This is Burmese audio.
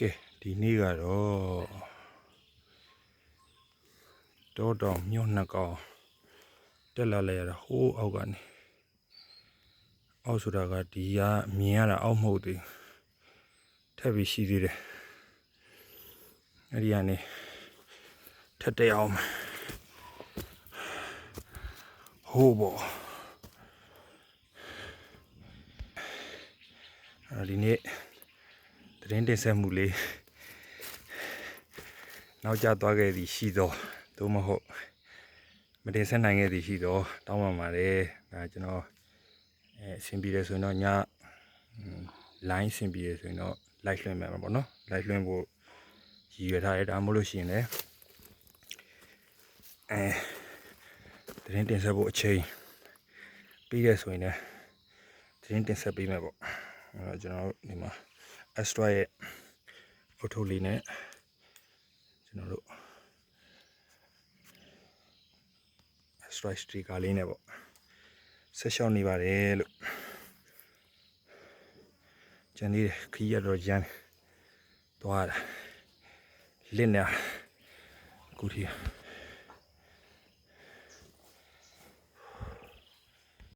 ကဲဒီနေ့ကတော့တောတောင်မြို့နှစ်ကောင်တက်လာလဲရတာဟိုးအောက်ကနေအောက်ဆိုတာကဒီကမြင်ရတာအောက်မဟုတ်သေးဘူးထပ်ပြီးရှိသေးတယ်အဲ့ဒီကနေထပ်တက်အောင်မယ်ဟိုးဘောအဲ့ဒီနေ့ သတင်းတင်ဆက်မှုလေးနောက်ကျသွားခဲ့သည်ရှိသောသို့မဟုတ်မတင်ဆက်နိုင်ခဲ့သည်ရှိသောတောင်းပန်ပါတယ်ဒါကျွန်တော်အဲအဆင်ပြေတယ်ဆိုရင်တော့ည line အဆင်ပြေတယ်ဆိုရင်တော့ live လွှင့်မယ်ပေါ့နော် live လွှင့်ဖို့ရည်ရွယ်ထားတယ်ဒါမှမဟုတ်လို့ရှိရင်လည်းအဲသတင်းတင်ဆက်ဖို့အချိန်ပြီးရဆိုရင်လည်းသတင်းတင်ဆက်ပေးမယ်ပေါ့အဲတော့ကျွန်တော်တို့ဒီမှာ extra ရဲ့အုတ်ထုတ်လေးနဲ့ကျွန်တော်တို့ extra sticker လေးနဲ့ပေါ့ဆက်ရှောက်နေပါတယ်လို့ကျန်သေးတယ်ခီးရတော့ရမ်းသွားတာလင့်နေအခုထိ